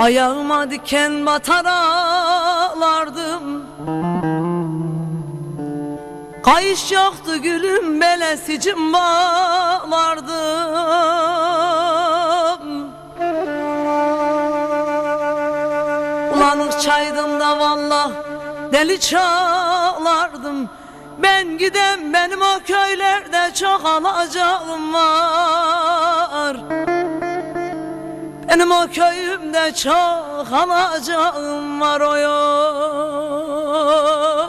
Ayağıma diken batar ağlardım. Kayış yoktu gülüm belesicim bağlardım. Ulanık çaydım da vallah deli çalardım Ben gidem benim o köylerde çok alacağım var benim o köyümde çok alacağım var oy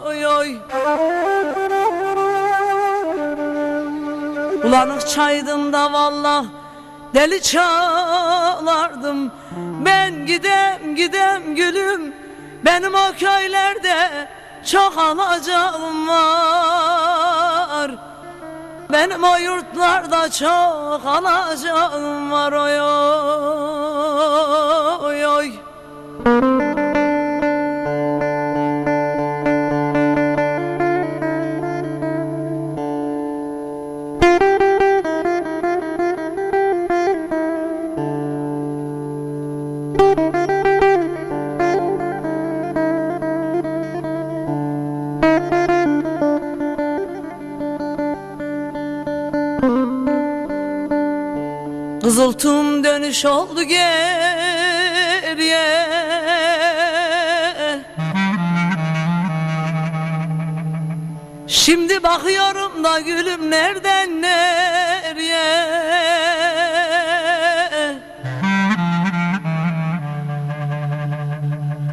oy oy. Ulanık çaydım da vallah deli çalardım. Ben gidem gidem gülüm. Benim o köylerde çok alacağım var benim o yurtlarda çok alacağım var oy oy oy Kızıltım dönüş oldu geriye. Şimdi bakıyorum da gülüm nereden nereye.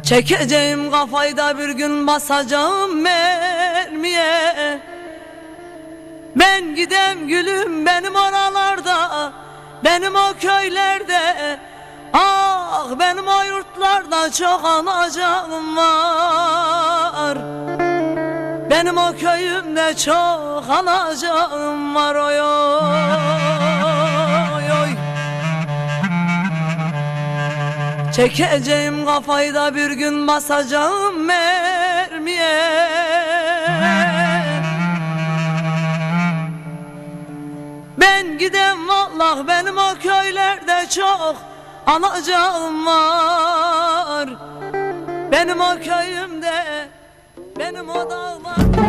Çekeceğim kafayı da bir gün basacağım mermiye. Ben gidem gülüm benim oralarda Benim o köylerde Ah benim o yurtlarda çok alacağım var. Benim o köyümde çok alacağım var oy oy oy. Çekeceğim kafayı da bir gün basacağım mermiye. Ben gidem vallah benim o köylerde çok alacağım var. Benim o köyümde benim o dağlar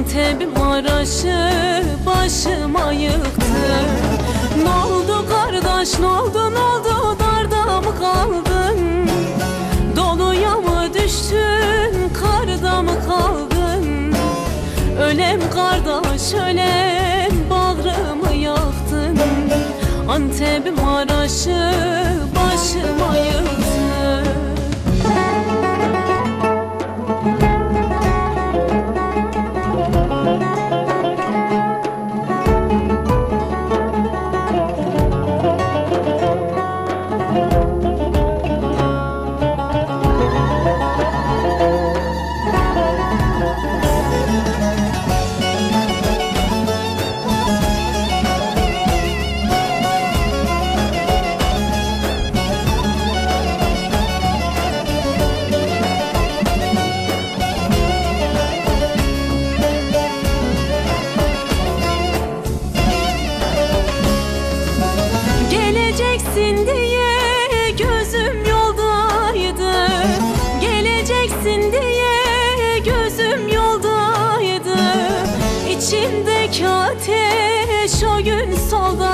Antep'im Maraş'ı başıma yıktı Ne oldu kardeş ne oldu ne oldu darda mı kaldın? Doluya mı düştün karda mı kaldın? Ölem kardeş ölem bağrımı yaktın? Antep'im Maraş'ı başıma yıktı Geleceksin diye gözüm yoldaydı. Geleceksin diye gözüm yoldaydı. İçimdeki ateş o gün solda.